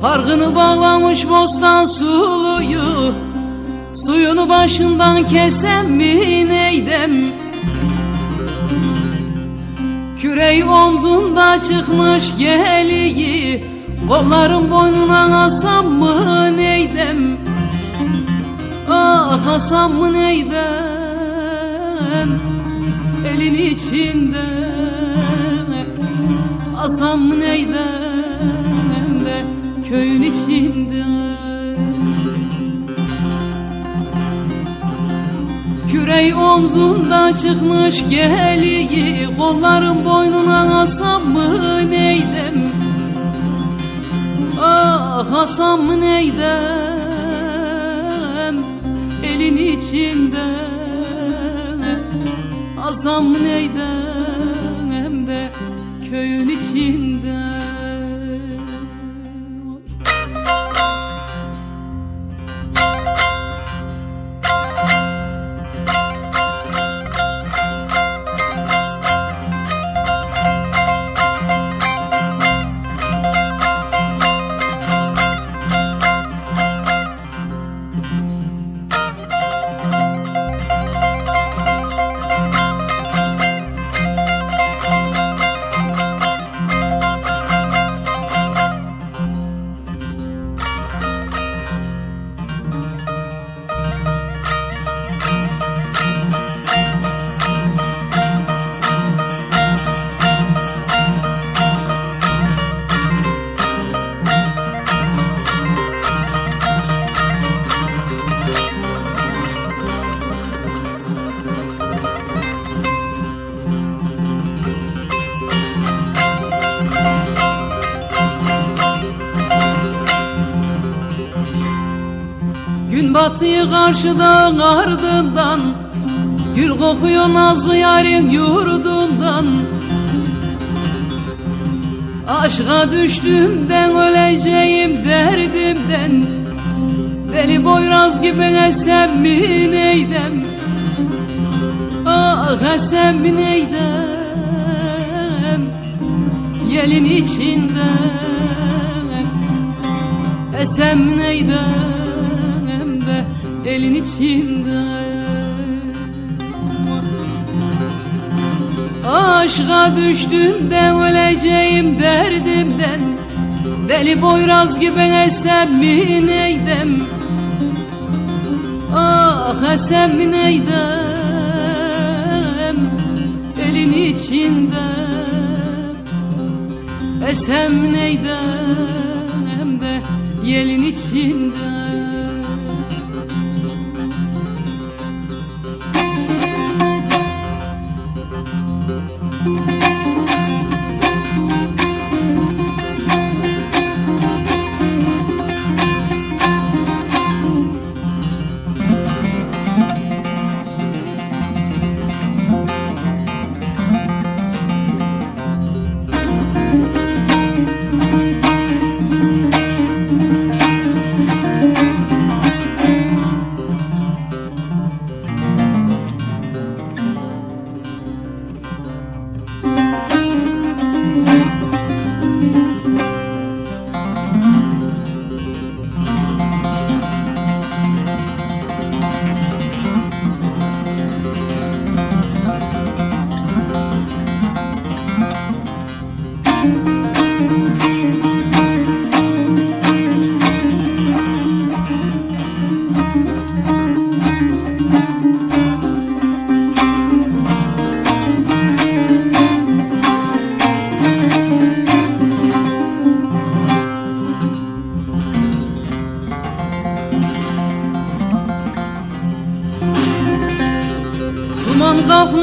Pargını bağlamış bostan suluyu Suyunu başından kesem mi neydem Küreği omzunda çıkmış geliği Kolların boynuna Asam mı neydem Elin içinde. Asam mı neydem de Köyün içinde? Kürey omzunda çıkmış geliyi Kollarım boynuna asam mı neydem Ah asam neydem Elin içinde. Asam mı neydem de Köyün içinde Batıyor karşıdan ardından Gül kokuyor nazlı yarın yurdundan. Aşka düştüğümden öleceğim derdimden Deli boyraz gibi esem mi neydem Ah esem mi neydem Yelin içinde Esem mi neydem de elin içinde Aşka düştüğümden öleceğim derdimden. Deli boyraz gibi esem mi neydem Ah esem mi neydem Elin içinde Esem neydem de yelin içinde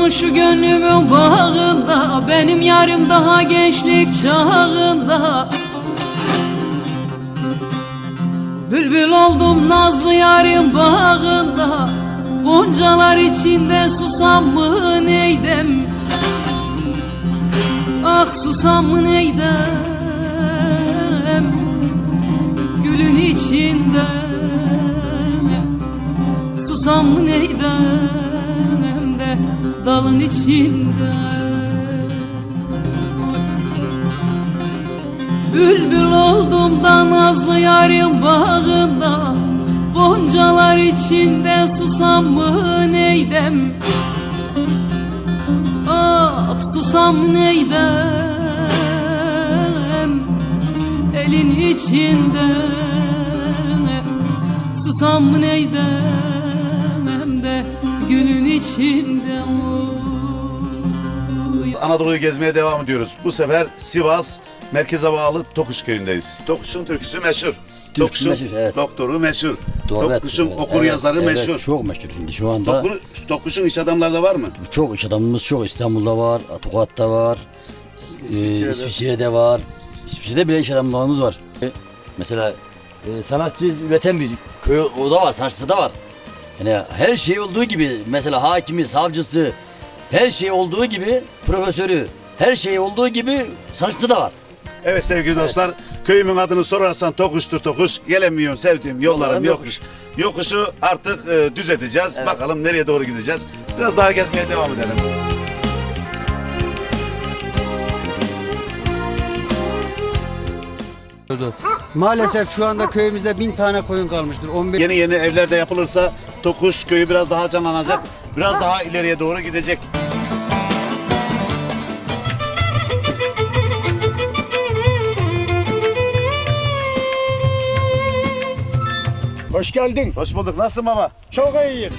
kalkmış şu gönlümün bağında Benim yarım daha gençlik çağında. Bülbül oldum nazlı yarım bağında Goncalar içinde susam mı neydem? Ah susam mı neydem? Gülün içinde. Susam mı neydem? de dalın içinde. Bülbül oldum da nazlı yarın bağında. Goncalar içinde susam mı neydem? Ah susam neydem? Elin içinde. Susam neydem? de Gülün içinde oy. Anadolu'yu gezmeye devam ediyoruz. Bu sefer Sivas merkeze bağlı Tokuş köyündeyiz. Tokuş'un türküsü meşhur. Tokuş'un meşhur, evet. doktoru meşhur. Doğru, Tokuş'un evet, okur evet, yazarı evet, meşhur. Çok meşhur şimdi şu anda. Tokur- Tokuş'un iş adamları da var mı? Çok iş adamımız çok. İstanbul'da var, Tokat'ta var, İsviçre'de. e, İsviçre'de var. İsviçre'de bile iş adamlarımız var. E, Mesela e, sanatçı üreten bir köy o da var, sanatçısı da var. Yani her şey olduğu gibi mesela hakimi, savcısı, her şey olduğu gibi profesörü, her şey olduğu gibi sanatçısı da var. Evet sevgili dostlar, köyümün adını sorarsan Tokuş'tur Tokuş. Gelemiyorum sevdiğim yollarım Yollarım yokuş. Yokuşu artık e, düz edeceğiz. Evet. Bakalım nereye doğru gideceğiz. Biraz daha gezmeye devam edelim. Maalesef şu anda köyümüzde bin tane koyun kalmıştır. 15 Yeni yeni evlerde yapılırsa Tokuş köyü biraz daha canlanacak. Biraz daha ileriye doğru gidecek. Hoş geldin. Hoş bulduk. Nasılsın baba? Çok iyiyim.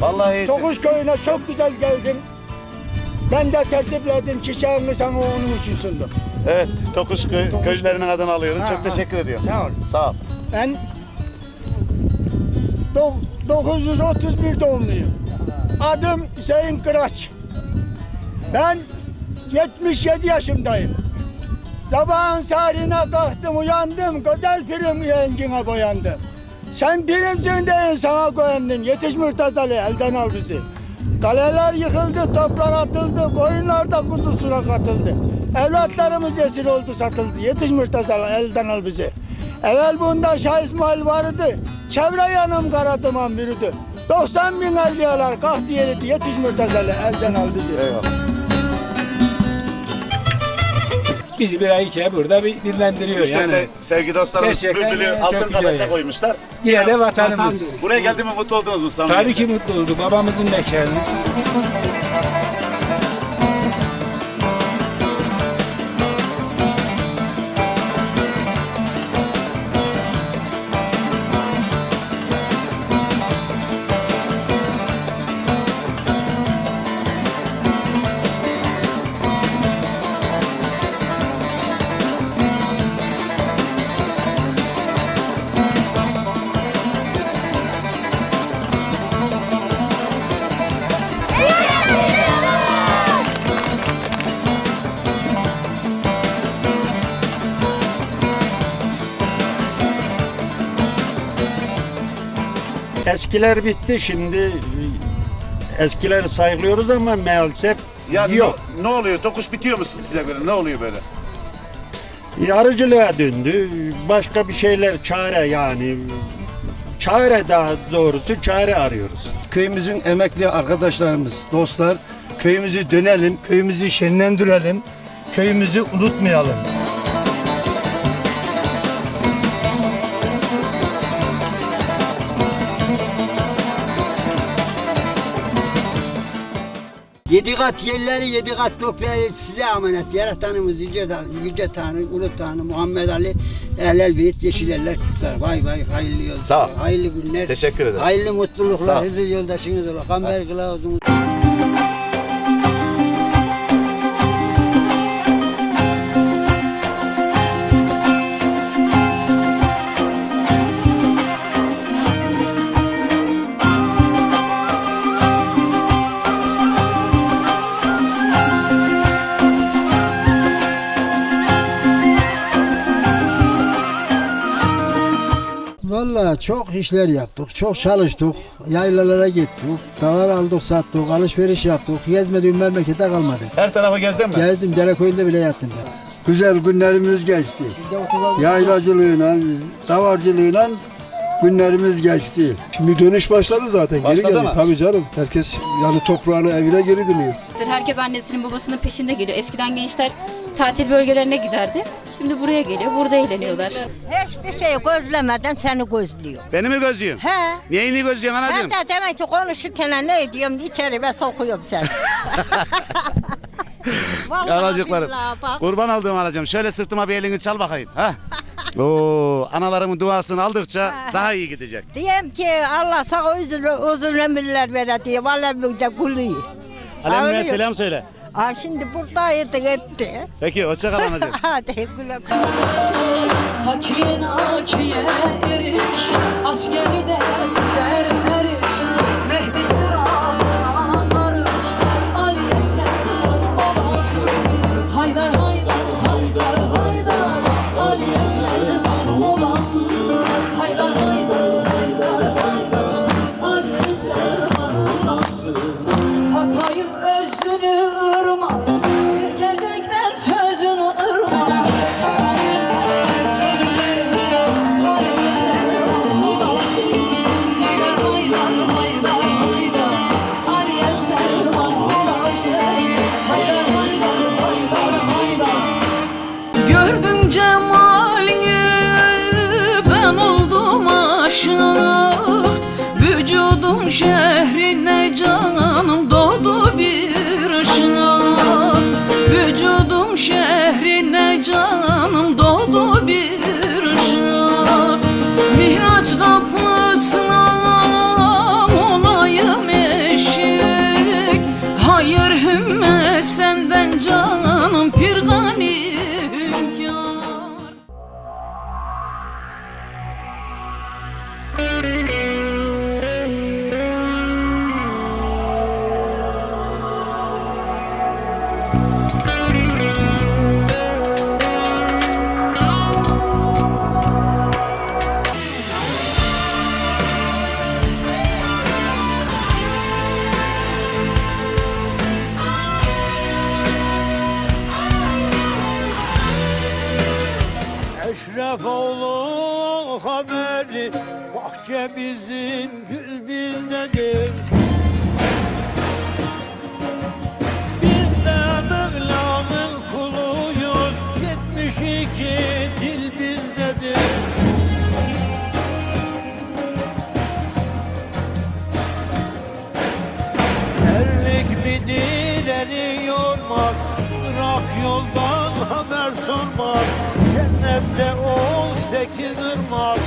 Vallahi iyisin. Tokuş köyüne çok güzel geldin. Ben de tertipledim çiçeğimi sana onun için sundum. Evet, Tokuş köy, köylülerinin adını alıyorum. Ha, Çok ha. teşekkür ediyorum. Ne ol? Sağ ol. Ben do- 931 doğumluyum. Adım Hüseyin Kıraç. Ben 77 yaşındayım. Sabahın sarine kalktım uyandım. Güzel film yengine boyandım. Sen birimsin deyin sana güvendim. Yetiş Murtazalı elden al bizi. Kaleler yıkıldı, toplar atıldı, koyunlar da kuzusuna katıldı. Evlatlarımız esir oldu, satıldı. Yetiş Murtazalı elden al bizi. Evvel bunda Şah İsmail vardı. Çevre yanım kara duman bürüdü. 90 bin evliyalar kalktı yeridi. Yetiş Murtazalı elden al bizi. Eyvallah. Bizi bir ay iki burada bir dinlendiriyor İşte yani. se- sevgili dostlarımız Gerçekten bülbülü çok altın güzel kafese yani. koymuşlar. Yine de vatanımız. Buraya geldi mi mutlu oldunuz mu samimiyetle? Tabii ki mutlu olduk babamızın mekanı. Eskiler bitti şimdi eskileri saygılıyoruz ama maalesef Yani yok. Ne, ne oluyor? Tokuş bitiyor mu size göre? Ne oluyor böyle? Yarıcılığa döndü. Başka bir şeyler çare yani. Çare daha doğrusu çare arıyoruz. köyümüzün emekli arkadaşlarımız, dostlar, köyümüzü dönelim, köyümüzü şenlendirelim, köyümüzü unutmayalım. Yedi kat yerleri, yedi kat gökleri size emanet. Yaratanımız Yüce, Yüce Tanrı, Ulu Tanrı, Muhammed Ali, Ehlel Beyt, Yeşil Eller Kutlar. Vay vay, hayırlı yolculuklar. Sağ ol. Hayırlı günler. Teşekkür ederim. Hayırlı mutluluklar, hızır yoldaşınız ola. Kamber kılavuzumuz. Çok işler yaptık, çok çalıştık, yaylalara gittik, davar aldık, sattık, alışveriş yaptık, gezmediğim memlekete kalmadı. Her tarafı gezdin mi? Gezdim, dere koyunda bile yattım ben. Güzel günlerimiz geçti. Yaylacılığıyla, davarcılığıyla günlerimiz geçti. Şimdi dönüş başladı zaten. Başladı geri geldi. mı? Tabii canım. Herkes yani toprağına, evine geri dönüyor. Herkes annesinin babasının peşinde geliyor. Eskiden gençler tatil bölgelerine giderdi. Şimdi buraya geliyor, burada eğleniyorlar. Hiçbir şey gözlemeden seni gözlüyor. Beni mi gözlüyorsun? He. Neyini gözlüyorsun Ben anacığım? de demek ki konuşurken ne ediyorum içeri sokuyorum seni. Vallahi Anacıklarım. billahi bak. Kurban olduğum anacığım. Şöyle sırtıma bir elini çal bakayım. Ha? Oo, analarımın duasını aldıkça daha iyi gidecek. Diyeyim ki Allah sana uzun, uzun ömürler vere diye. Vallahi bir de gülüyor. Alemine Ağlıyor. selam söyle. Aa, şimdi buradaydı etti. Peki hoşça kal anacığım. Hadi güle güle. Hakiye nakiye eriş Askeri de biter eriş Vücudum şehrine canım doğdu bir ışık Vücudum şehrine canım Eşref oğlu haberi Bahçe bizim gül bizdedir. Biz de Mevlam'ın kuluyuz 72 dil bizdedir. Erlik midir eri yormak Bırak yoldan haber sormak Cennette on sekiz ırmak.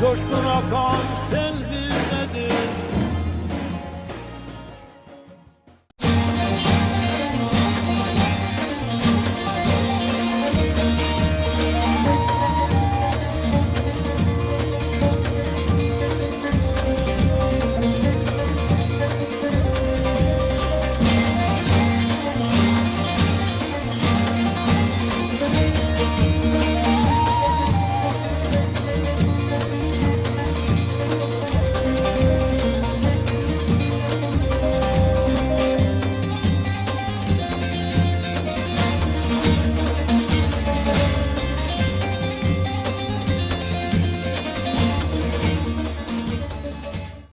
Coşkun akan sel